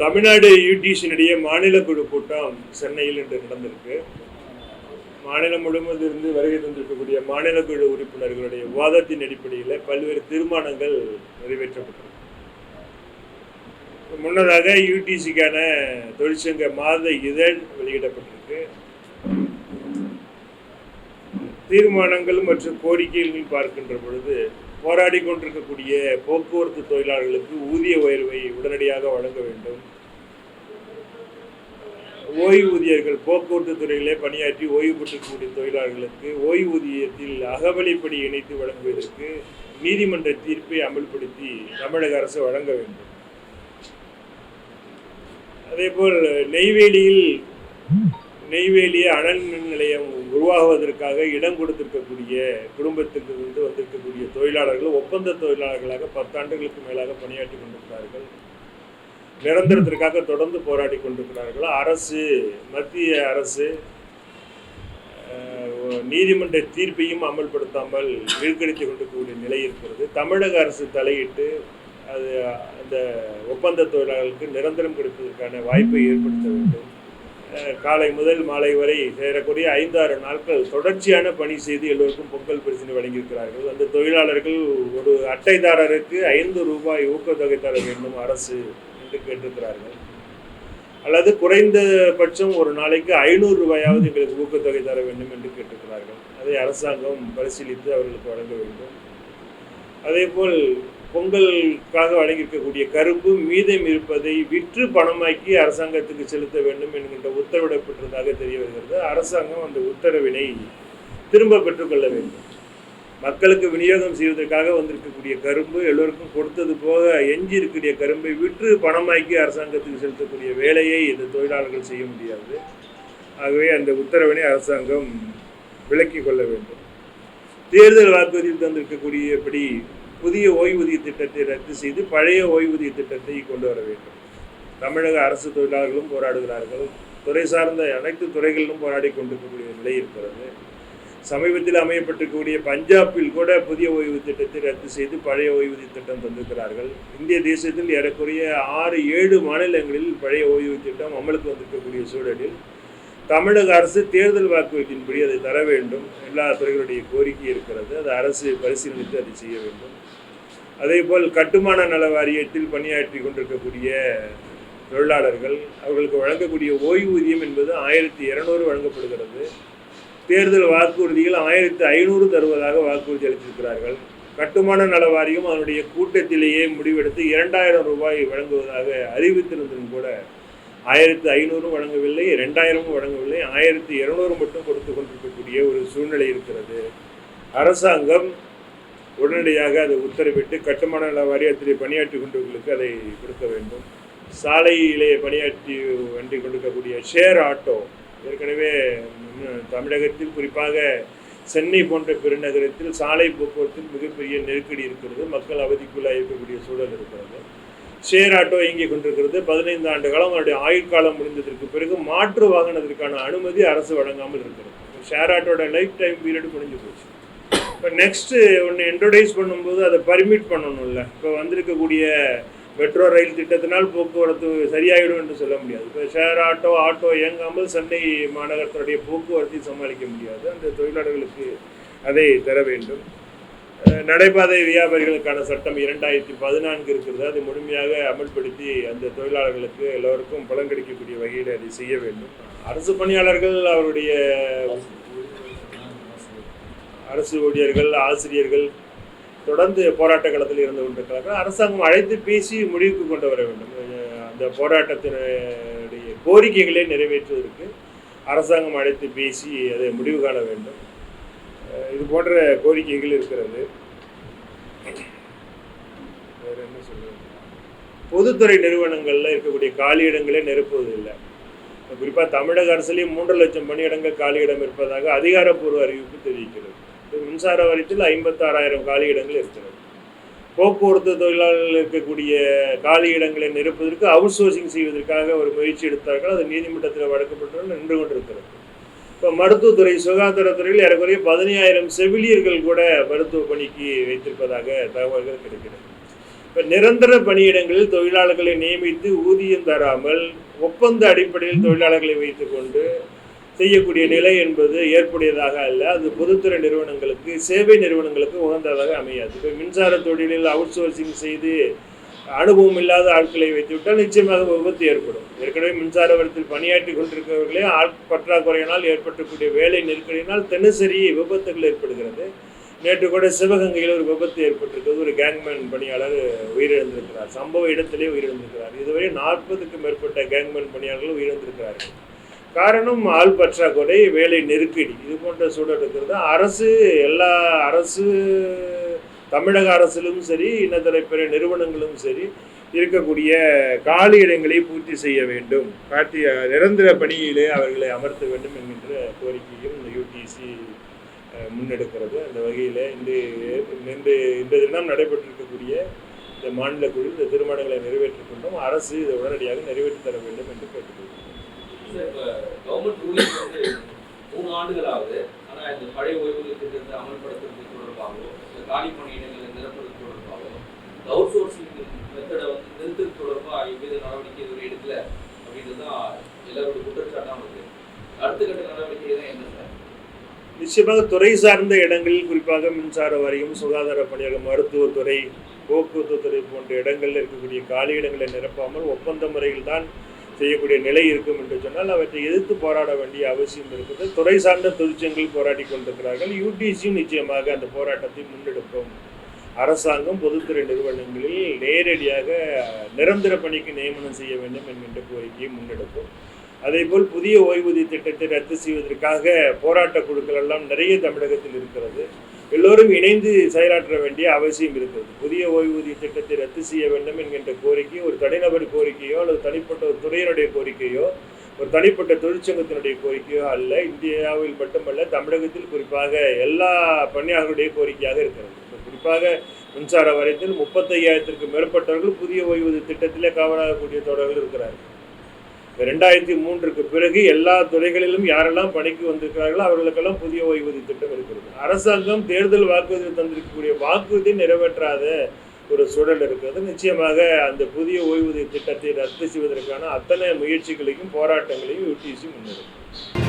தமிழ்நாடு யூடிசியினுடைய மாநில குழு கூட்டம் சென்னையில் இன்று நடந்திருக்கு. மாநிலம் முழுவதும் இருந்து வருகை தந்திருக்கக்கூடிய மாநில குழு உறுப்பினர்களுடைய விவாதத்தின் அடிப்படையில் பல்வேறு தீர்மானங்கள் நிறைவேற்றப்பட்டிருக்கு. முன்னதாக யூடிசிக்கான தொழிற்சங்க மாத இதழ் வெளியிடப்பட்டிருக்கு. தீர்மானங்கள் மற்றும் கோரிக்கைகள் பார்க்கின்ற பொழுது போராடி கொண்டிருக்கக்கூடிய போக்குவரத்து தொழிலாளர்களுக்கு ஊதிய உயர்வை உடனடியாக வழங்க வேண்டும். ஓய்வூதியர்கள் போக்குவரத்து துறையிலே பணியாற்றி ஓய்வு பெற்றக்கூடிய தொழிலாளர்களுக்கு ஓய்வூதியத்தில் அகவலைப்படி இணைத்து வழங்குவதற்கு நீதிமன்ற தீர்ப்பை அமல்படுத்தி தமிழக அரசு வழங்க வேண்டும். அதேபோல் நெய்வேலியில் நெய்வேலி அனல் மின் நிலையம் உருவாகுவதற்காக இடம் கொடுத்திருக்கக்கூடிய குடும்பத்திற்கு வந்து வந்திருக்கக்கூடிய தொழிலாளர்கள் ஒப்பந்த தொழிலாளர்களாக பத்தாண்டுகளுக்கு மேலாக பணியாற்றி கொண்டிருக்கிறார்கள். நிரந்தரத்திற்காக தொடர்ந்து போராடி கொண்டிருக்கிறார்களோ அரசு மத்திய அரசு நீதிமன்ற தீர்ப்பையும் அமல்படுத்தாமல் இழுக்கடித்து கொண்டிருக்கக்கூடிய நிலை இருக்கிறது. தமிழக அரசு தலையிட்டு அது அந்த ஒப்பந்த தொழிலாளர்களுக்கு நிரந்தரம் கொடுப்பதற்கான வாய்ப்பை ஏற்படுத்த வேண்டும். காலை முதல் மாலை வரை சேரக்கூடிய ஐந்தாறு நாட்கள் தொடர்ச்சியான பணி செய்து எல்லோருக்கும் பொங்கல் பரிசினை வழங்கியிருக்கிறார்கள். அந்த தொழிலாளர்கள் ஒரு அட்டைதாரருக்கு ஐந்து ரூபாய் ஊக்கத்தொகை தர வேண்டும் அரசு. என்று கேட்டிருக்கிறார்கள். அல்லது குறைந்தபட்சம் ஒரு நாளைக்கு ஐநூறு ரூபாயாவது எங்களுக்கு ஊக்கத்தொகை தர வேண்டும் என்று கேட்டிருக்கிறார்கள். அதை அரசாங்கம் பரிசீலித்து அவர்களுக்கு வழங்க வேண்டும். அதேபோல் பொங்கலுக்காக வழங்கியிருக்கக்கூடிய கரும்பு மீதம் இருப்பதை விற்று பணமாக்கி அரசாங்கத்துக்கு செலுத்த வேண்டும் என்கின்ற உத்தரவிடப்பட்டிருந்ததாக தெரிய வருகிறது. அரசாங்கம் அந்த உத்தரவினை திரும்ப பெற்றுக்கொள்ள வேண்டும். மக்களுக்கு விநியோகம் செய்வதற்காக வந்திருக்கக்கூடிய கரும்பு எல்லோருக்கும் கொடுத்தது போக எஞ்சி இருக்கக்கூடிய கரும்பை விற்று பணமாக்கி அரசாங்கத்துக்கு செலுத்தக்கூடிய வேலையை இந்த தொழிலாளர்கள் செய்ய முடியாது. ஆகவே அந்த உத்தரவினை அரசாங்கம் விலக்கிக் கொள்ள வேண்டும். தேர்தல் வாக்குறுதியில் தந்திருக்கக்கூடியபடி புதிய ஓய்வூதிய திட்டத்தை ரத்து செய்து பழைய ஓய்வூதிய திட்டத்தை கொண்டு வர வேண்டும். தமிழக அரசு தொழிலாளர்களும் போராடுகிறார்கள். துறை சார்ந்த அனைத்து துறைகளிலும் போராடி கொண்டிருக்கக்கூடிய நிலை இருக்கிறது. சமீபத்தில் அமையப்பட்டிருக்கக்கூடிய பஞ்சாபில் கூட புதிய ஓய்வு திட்டத்தை ரத்து செய்து பழைய ஓய்வூதிய திட்டம் தந்திருக்கிறார்கள். இந்திய தேசத்தில் ஏறக்குறைய ஆறு ஏழு மாநிலங்களில் பழைய ஓய்வு திட்டம் அமலுக்கு வந்திருக்கக்கூடிய சூழலில் தமிழக அரசு தேர்தல் வாக்குறுதியின்படி அதை தர வேண்டும். எல்லா துறைகளுடைய கோரிக்கை இருக்கிறது. அது அரசு பரிசீலித்து அதை செய்ய வேண்டும். அதேபோல் கட்டுமான நல வாரியத்தில் பணியாற்றி கொண்டிருக்கக்கூடிய தொழிலாளர்கள் அவர்களுக்கு வழங்கக்கூடிய ஓய்வூதியம் என்பது ஆயிரத்தி இருநூறு வழங்கப்படுகிறது. தேர்தல் வாக்குறுதியில் ஆயிரத்தி ஐநூறு தருவதாக வாக்குறுதி அளித்திருக்கிறார்கள். கட்டுமான நல வாரியம் அதனுடைய கூட்டத்திலேயே முடிவெடுத்து இரண்டாயிரம் ரூபாய் வழங்குவதாக அறிவித்திருந்தும் கூட ஆயிரத்தி ஐநூறும் வழங்கவில்லை ரெண்டாயிரமும் வழங்கவில்லை ஆயிரத்தி இருநூறு மட்டும் கொடுத்து கொண்டிருக்கக்கூடிய ஒரு சூழ்நிலை இருக்கிறது. அரசாங்கம் உடனடியாக அதை உத்தரவிட்டு கட்டுமான நல வாரியத்திலே பணியாற்றி கொண்டவர்களுக்கு அதை கொடுக்க வேண்டும். சாலையிலே பணியாற்றி வண்டி கொண்டிருக்கக்கூடிய ஷேர் ஆட்டோ ஏற்கனவே தமிழகத்தில் குறிப்பாக சென்னை போன்ற பெருநகரத்தில் சாலை போக்குவரத்தில் மிகப்பெரிய நெருக்கடி இருக்கிறது. மக்கள் அவதிக்குள்ளாக இருக்கக்கூடிய சூழல் இருக்கிறது. ஷேர் ஆட்டோ இயங்கிக் கொண்டிருக்கிறது. பதினைந்து ஆண்டு காலம் அவருடைய ஆயுட்காலம் முடிந்ததற்கு பிறகு மாற்று வாகனத்திற்கான அனுமதி அரசு வழங்காமல் இருக்கிறது. ஷேர் ஆட்டோட லைஃப் டைம் பீரியட் முடிஞ்சு போச்சு. இப்போ நெக்ஸ்ட்டு ஒன்று இன்ட்ரொடியூஸ் பண்ணும்போது அதை பர்மிட் பண்ணணும்ல. இப்போ வந்திருக்கக்கூடிய மெட்ரோ ரயில் திட்டத்தினால் போக்குவரத்து சரியாகிடும் என்று சொல்ல முடியாது. இப்போ ஷேர் ஆட்டோ ஆட்டோ இயங்காமல் சென்னை மாநகரத்தினுடைய போக்குவரத்தை சமாளிக்க முடியாது. அந்த தொழிலாளர்களுக்கு அதை தர வேண்டும். நடைபாதை வியாபாரிகளுக்கான சட்டம் இரண்டாயிரத்தி பதினான்கு இருக்கிறது. அதை முழுமையாக அமல்படுத்தி அந்த தொழிலாளர்களுக்கு எல்லோருக்கும் பலன் கிடைக்கக்கூடிய வகையில் அதை செய்ய வேண்டும். அரசு பணியாளர்கள் அவருடைய அரசு ஊழியர்கள் ஆசிரியர்கள் தொடர்ந்து போராட்ட களத்தில் இருந்து கொண்டிருக்கிறார்கள். அரசாங்கம் அழைத்து பேசி முடிவுக்கு கொண்டு வர வேண்டும். அந்த போராட்டத்தினுடைய கோரிக்கைகளை நிறைவேற்றுவதற்கு அரசாங்கம் அழைத்து பேசி அதை முடிவு காண வேண்டும். இது போன்ற கோரிக்கைகள் இருக்கிறது. வேற என்ன சொல்றது? பொதுத்துறை நிறுவனங்களில் இருக்கக்கூடிய காலியிடங்களே நிரப்புவதில்லை. குறிப்பாக தமிழக அரசுலேயும் மூன்று லட்சம் பணியிடங்கள் காலியிடம் இருப்பதாக அதிகாரப்பூர்வ அறிவிப்பு தெரிவிக்கிறது. மின்சார வாரியத்தில் ஐம்பத்தாறாயிரம் காலியிடங்கள் இருக்கிறது. போக்குவரத்து தொழிலாளர்கள் இருக்கக்கூடிய காலியிடங்களை நிரப்புவதற்கு அவுட் சோர்சிங் செய்வதற்காக ஒரு முயற்சி எடுத்தார்கள். அது நீதிமன்றத்தில் வழக்கப்பட்டு நின்று கொண்டிருக்கிறது. இப்போ மருத்துவத்துறை சுகாதாரத்துறையில் ஏறக்குறைய பதினையாயிரம் செவிலியர்கள் கூட மருத்துவ பணிக்கு வைத்திருப்பதாக தகவல்கள் கிடைக்கிறது இப்போ நிரந்தர பணியிடங்களில் தொழிலாளர்களை நியமித்து ஊதியம் தராமல் ஒப்பந்த அடிப்படையில் தொழிலாளர்களை வைத்துக்கொண்டு செய்யக்கூடிய நிலை என்பது ஏற்புடையதாக அல்ல. அது பொதுத்துறை நிறுவனங்களுக்கு சேவை நிறுவனங்களுக்கு உகந்ததாக அமையாது. இப்போ மின்சார தொழிலில் அவுட் சோர்சிங் செய்து அனுபவம் இல்லாத ஆட்களை வைத்துவிட்டால் நிச்சயமாக விபத்து ஏற்படும். ஏற்கனவே மின்சார வளத்தில் பணியாற்றி கொண்டிருக்கிறவர்களே ஆள் பற்றாக்குறையினால் ஏற்பட்டக்கூடிய வேலை நெருக்கடியினால் தினசரி விபத்துகள் ஏற்படுகிறது. நேற்று கூட சிவகங்கையில் ஒரு விபத்து ஏற்பட்டிருக்கிறது. ஒரு கேங்மேன் பணியாளர் உயிரிழந்திருக்கிறார். சம்பவ இடத்திலே உயிரிழந்திருக்கிறார். இதுவரை நாற்பதுக்கும் மேற்பட்ட கேங்மேன் பணியாளர்கள் உயிரிழந்திருக்கிறார்கள். காரணம் ஆள் பற்றாக்குறை வேலை நெருக்கடி. இது போன்ற சூழல் இருக்கிறது. அரசு எல்லா அரசு தமிழக அரசிலும் சரி இன்னத்தர பிற நிறுவனங்களும் சரி இருக்கக்கூடிய காலி இடங்களை பூர்த்தி செய்ய வேண்டும். காட்டி நிரந்தர பணியிலே அவர்களை அமர்த்த வேண்டும் என்கின்ற கோரிக்கையும் இந்த யூடிசி முன்னெடுக்கிறது. அந்த வகையில் இன்று இன்று இந்த தினம் நடைபெற்றிருக்கக்கூடிய இந்த மாநில குழு இந்த தீர்மானங்களை நிறைவேற்றிக் கொண்டும் அரசு இதை உடனடியாக நிறைவேற்றி தர வேண்டும் என்று கேட்டுக்கொள்கிறேன். கவர்மெண்ட் ரூலிங் வந்து மூணு ஆண்டுகள் ஆகுது ஆனால் இந்த பழைய ஓய்வூதிய திட்டத்தை அமல்படுத்துறது தொடர்பாகவோ இந்த காலி பணியிடங்களை நிரப்புறது தொடர்பாகவோ அவுட் சோர்சிங் மெத்தடை வந்து நிறுத்தது தொடர்பாக எவ்வித நடவடிக்கை இதுவரை எடுக்கல அப்படின்றது தான் எல்லாரோட குற்றச்சாட்டாக வருது அடுத்த கட்ட நடவடிக்கை தான் என்ன சார்? நிச்சயமாக துறை சார்ந்த இடங்களில் குறிப்பாக மின்சார வாரியம் சுகாதார பணியாளர் மருத்துவத்துறை போக்குவரத்து துறை போன்ற இடங்களில் இருக்கக்கூடிய காலி இடங்களை நிரப்பாமல் ஒப்பந்த முறையில் தான் செய்யக்கூடிய நிலை இருக்கும் என்று சொன்னால் அவற்றை எதிர்த்து போராட வேண்டிய அவசியம் இருக்குது. துறை சார்ந்த தொழிற்சங்கள் போராடி கொண்டிருக்கிறார்கள். யூடிசியும் நிச்சயமாக அந்த போராட்டத்தை முன்னெடுக்கும். அரசாங்கம் பொதுத்துறை நிறுவனங்களில் நேரடியாக நிரந்தர பணிக்கு நியமனம் செய்ய வேண்டும் என்கின்ற கோரிக்கையை முன்னெடுக்கும். அதேபோல் புதிய ஓய்வூதிய திட்டத்தை ரத்து செய்வதற்காக போராட்ட குழுக்கள் எல்லாம் நிறைய தமிழகத்தில் இருக்கிறது. எல்லோரும் இணைந்து செயலாற்ற வேண்டிய அவசியம் இருக்கிறது புதிய ஓய்வூதிய திட்டத்தை ரத்து செய்ய வேண்டும் என்கின்ற கோரிக்கை ஒரு தனிநபர் கோரிக்கையோ அல்லது தனிப்பட்ட ஒரு துறையினுடைய கோரிக்கையோ ஒரு தனிப்பட்ட தொழிற்சங்கத்தினுடைய கோரிக்கையோ அல்ல இந்தியாவில் மட்டுமல்ல தமிழகத்தில் குறிப்பாக எல்லா பணியாளர்களுடைய கோரிக்கையாக இருக்கிறது. குறிப்பாக மின்சார வாரியத்தில் முப்பத்தையாயிரத்திற்கு மேற்பட்டவர்கள் புதிய ஓய்வூதிய திட்டத்திலே காவலாகக்கூடிய தொடர்கள் இருக்கிறார்கள். ரெண்டாயிரத்தி மூன்றுக்கு பிறகு எல்லா துறைகளிலும் யாரெல்லாம் பணிக்கு வந்திருக்கிறார்களோ அவர்களுக்கெல்லாம் புதிய ஓய்வூதிய திட்டம் இருக்கிறது. அரசாங்கம் தேர்தல் வாக்குறுதி தந்திருக்கக்கூடிய வாக்குறுதி நிறைவேற்றாத ஒரு சூழல் இருக்கிறது. நிச்சயமாக அந்த புதிய ஓய்வூதிய திட்டத்தை ரத்து செய்வதற்கான அத்தனை முயற்சிகளையும் போராட்டங்களையும் யூடிசி முன்னெடுக்கும்.